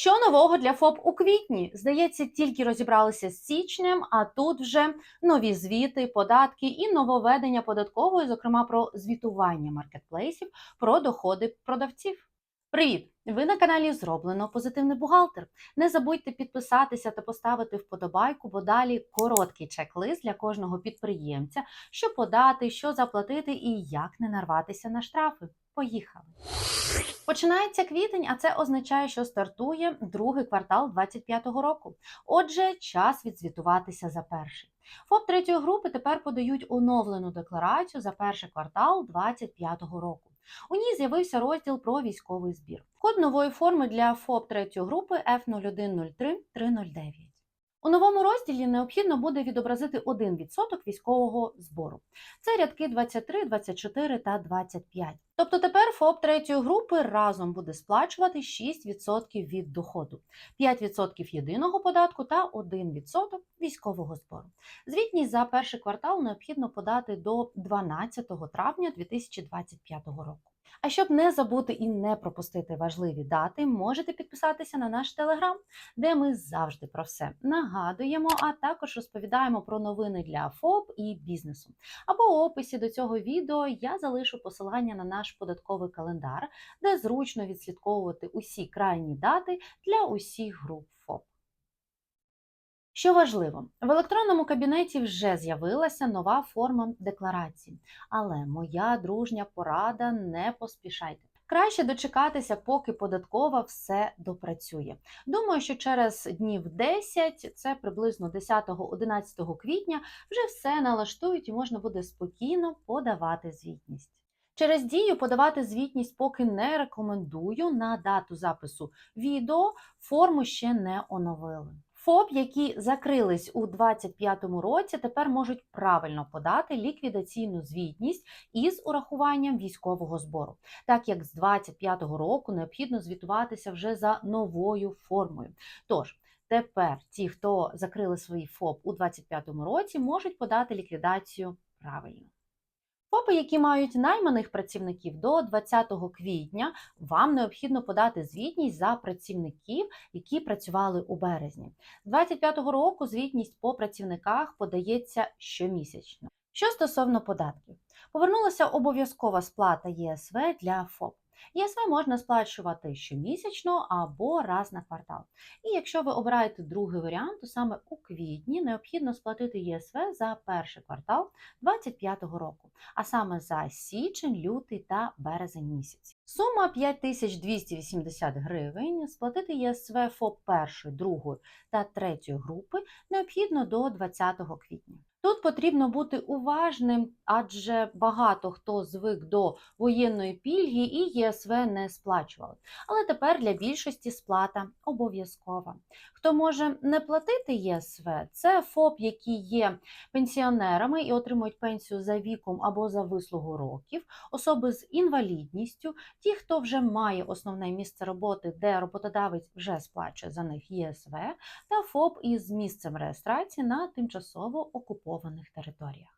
Що нового для ФОП у квітні? Здається, тільки розібралися з січнем, а тут вже нові звіти, податки і нововведення податкової, зокрема про звітування маркетплейсів, про доходи продавців. Привіт! Ви на каналі Зроблено Позитивний бухгалтер. Не забудьте підписатися та поставити вподобайку, бо далі короткий чек-лист для кожного підприємця, що подати, що заплатити і як не нарватися на штрафи. Поїхали! Починається квітень, а це означає, що стартує другий квартал 2025 року. Отже, час відзвітуватися за перший. ФОП третьої групи тепер подають оновлену декларацію за перший квартал 2025 року. У ній з'явився розділ про військовий збір. Код нової форми для ФОП третьої групи F0103309. У новому розділі необхідно буде відобразити 1% військового збору. Це рядки 23, 24 та 25. Тобто тепер ФОП третьої групи разом буде сплачувати 6% від доходу, 5% єдиного податку та 1% військового збору. Звітність за перший квартал необхідно подати до 12 травня 2025 року. А щоб не забути і не пропустити важливі дати, можете підписатися на наш телеграм, де ми завжди про все нагадуємо, а також розповідаємо про новини для ФОП і бізнесу. Або у описі до цього відео я залишу посилання на наш податковий календар, де зручно відслідковувати усі крайні дати для усіх груп ФОП. Що важливо, в електронному кабінеті вже з'явилася нова форма декларації, але моя дружня порада не поспішайте. Краще дочекатися, поки податкова все допрацює. Думаю, що через днів 10, це приблизно 10-11 квітня, вже все налаштують і можна буде спокійно подавати звітність. Через дію подавати звітність поки не рекомендую на дату запису відео, форму ще не оновили. ФОП, які закрились у 2025 році, тепер можуть правильно подати ліквідаційну звітність із урахуванням військового збору, так як з 2025 року необхідно звітуватися вже за новою формою. Тож тепер ті, хто закрили свої ФОП у 2025 році, можуть подати ліквідацію правильно. ФОПи, які мають найманих працівників до 20 квітня, вам необхідно подати звітність за працівників, які працювали у березні. З 25 року звітність по працівниках подається щомісячно. Що стосовно податків, повернулася обов'язкова сплата ЄСВ для ФОП. ЄСВ можна сплачувати щомісячно або раз на квартал. І якщо ви обираєте другий варіант, то саме у квітні необхідно сплатити ЄСВ за перший квартал 2025 року, а саме за січень, лютий та березень місяці. Сума 5280 гривень. Сплатити ЄСВ ФОП першої, другої та третьої групи необхідно до 20 квітня. Тут потрібно бути уважним, адже багато хто звик до воєнної пільги і ЄСВ не сплачували. Але тепер для більшості сплата обов'язкова. Хто може не платити ЄСВ, це ФОП, які є пенсіонерами і отримують пенсію за віком або за вислугу років, особи з інвалідністю, ті, хто вже має основне місце роботи, де роботодавець вже сплачує за них ЄСВ, та ФОП із місцем реєстрації на тимчасово окупованих територіях.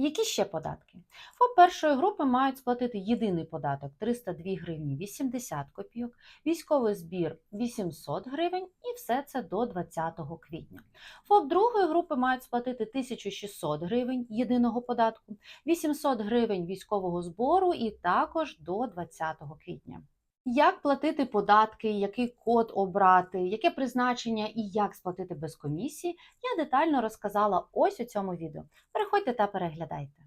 Які ще податки? ФОП першої групи мають сплатити єдиний податок 302 гривні 80 копійок, військовий збір 800 гривень і все це до 20 квітня. ФОП другої групи мають сплатити 1600 гривень єдиного податку, 800 гривень військового збору і також до 20 квітня. Як платити податки, який код обрати, яке призначення і як сплатити без комісії, я детально розказала ось у цьому відео. Переходьте та переглядайте.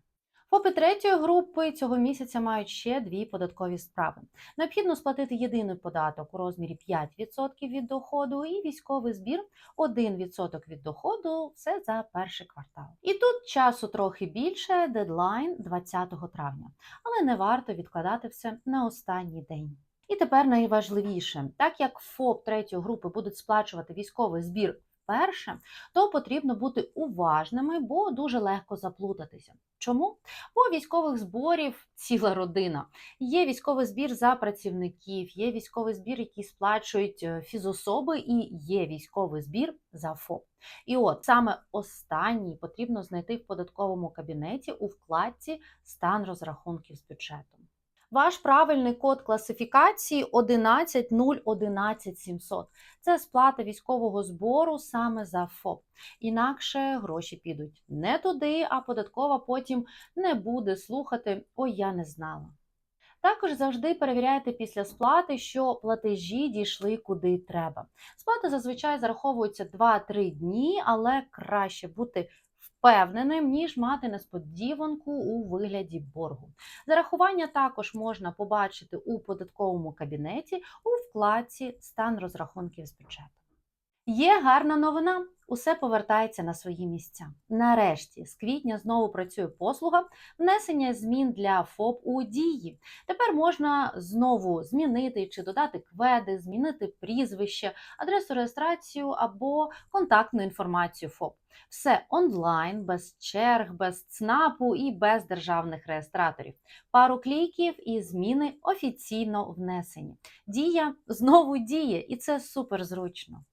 ФОПи третьої групи цього місяця мають ще дві податкові справи. Необхідно сплатити єдиний податок у розмірі 5% від доходу і військовий збір 1% від доходу все за перший квартал. І тут часу трохи більше, дедлайн 20 травня, але не варто відкладати все на останній день. І тепер найважливіше, так як ФОП третьої групи будуть сплачувати військовий збір вперше, то потрібно бути уважними, бо дуже легко заплутатися. Чому? Бо військових зборів ціла родина. Є військовий збір за працівників, є військовий збір, який сплачують фізособи, і є військовий збір за ФОП. І от саме останній потрібно знайти в податковому кабінеті у вкладці Стан розрахунків з бюджетом. Ваш правильний код класифікації 11011700. Це сплата військового збору саме за ФОП. Інакше гроші підуть не туди, а податкова потім не буде слухати Ой, я не знала. Також завжди перевіряйте після сплати, що платежі дійшли куди треба. Сплата зазвичай зараховується 2-3 дні, але краще бути впевненим, ніж мати несподіванку у вигляді боргу. Зарахування також можна побачити у податковому кабінеті у вкладці Стан розрахунків з бюджету. Є гарна новина. Усе повертається на свої місця. Нарешті, з квітня знову працює послуга внесення змін для ФОП у дії. Тепер можна знову змінити чи додати кведи, змінити прізвище, адресу реєстрацію або контактну інформацію ФОП. Все онлайн, без черг, без ЦНАПу і без державних реєстраторів. Пару кліків і зміни офіційно внесені. Дія знову діє, і це супер зручно.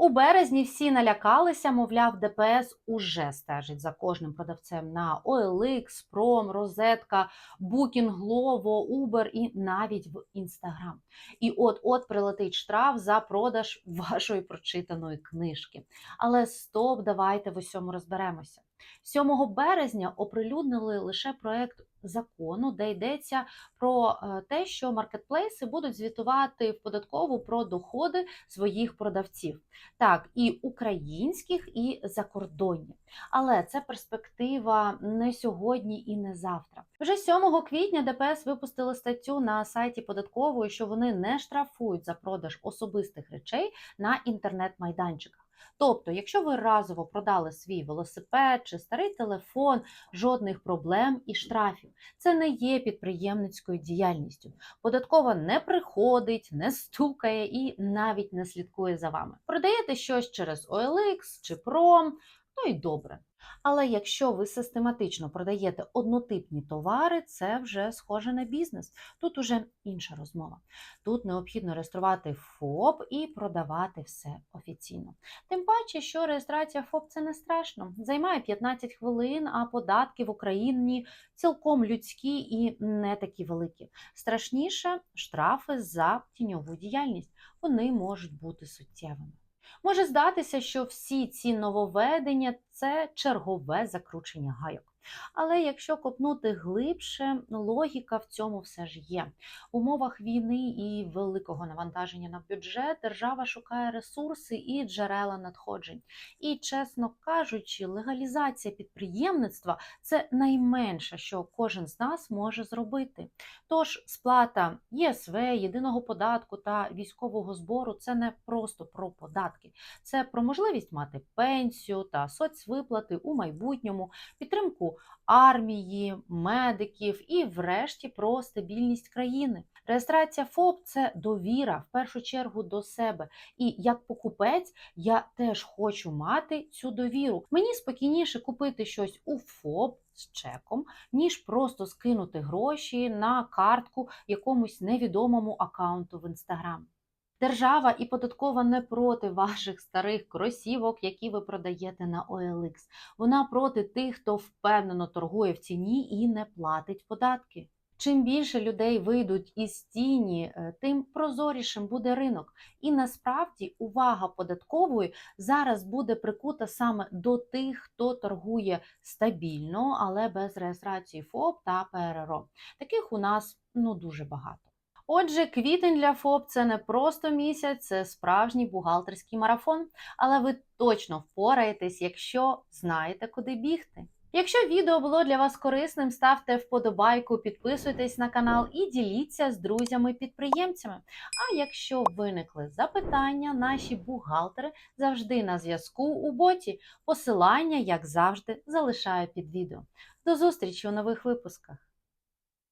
У березні всі налякалися, мовляв, ДПС уже стежить за кожним продавцем на OLX, Prom, Розетка, Booking, Glovo, Uber і навіть в Instagram. І от-от прилетить штраф за продаж вашої прочитаної книжки. Але стоп, давайте в усьому розберемося. 7 березня оприлюднили лише проект закону, де йдеться про е, те, що маркетплейси будуть звітувати в податкову про доходи своїх продавців, так і українських, і закордонні. Але це перспектива не сьогодні і не завтра. Вже 7 квітня ДПС випустили статтю на сайті податкової, що вони не штрафують за продаж особистих речей на інтернет-майданчиках. Тобто, якщо ви разово продали свій велосипед чи старий телефон, жодних проблем і штрафів. Це не є підприємницькою діяльністю. Податкова не приходить, не стукає і навіть не слідкує за вами. Продаєте щось через OLX чи Prom, то й добре. Але якщо ви систематично продаєте однотипні товари, це вже схоже на бізнес. Тут уже інша розмова. Тут необхідно реєструвати ФОП і продавати все офіційно. Тим паче, що реєстрація ФОП це не страшно. Займає 15 хвилин, а податки в Україні цілком людські і не такі великі. Страшніше штрафи за тіньову діяльність. Вони можуть бути суттєвими. Може здатися, що всі ці нововведення це чергове закручення гайок. Але якщо копнути глибше, логіка в цьому все ж є. В умовах війни і великого навантаження на бюджет держава шукає ресурси і джерела надходжень. І, чесно кажучи, легалізація підприємництва це найменше, що кожен з нас може зробити. Тож сплата ЄСВ, єдиного податку та військового збору це не просто про податки, це про можливість мати пенсію та соцвиплати у майбутньому, підтримку армії, медиків і, врешті, про стабільність країни. Реєстрація ФОП це довіра в першу чергу до себе. І як покупець я теж хочу мати цю довіру. Мені спокійніше купити щось у ФОП з чеком, ніж просто скинути гроші на картку якомусь невідомому аккаунту в інстаграм. Держава і податкова не проти ваших старих кросівок, які ви продаєте на OLX. Вона проти тих, хто впевнено торгує в ціні і не платить податки. Чим більше людей вийдуть із тіні, е, тим прозорішим буде ринок. І насправді увага податкової зараз буде прикута саме до тих, хто торгує стабільно, але без реєстрації ФОП та ПРРО. Таких у нас ну дуже багато. Отже, квітень для ФОП це не просто місяць, це справжній бухгалтерський марафон, але ви точно впораєтесь, якщо знаєте, куди бігти. Якщо відео було для вас корисним, ставте вподобайку, підписуйтесь на канал і діліться з друзями-підприємцями. А якщо виникли запитання, наші бухгалтери завжди на зв'язку у боті. Посилання, як завжди, залишаю під відео. До зустрічі у нових випусках!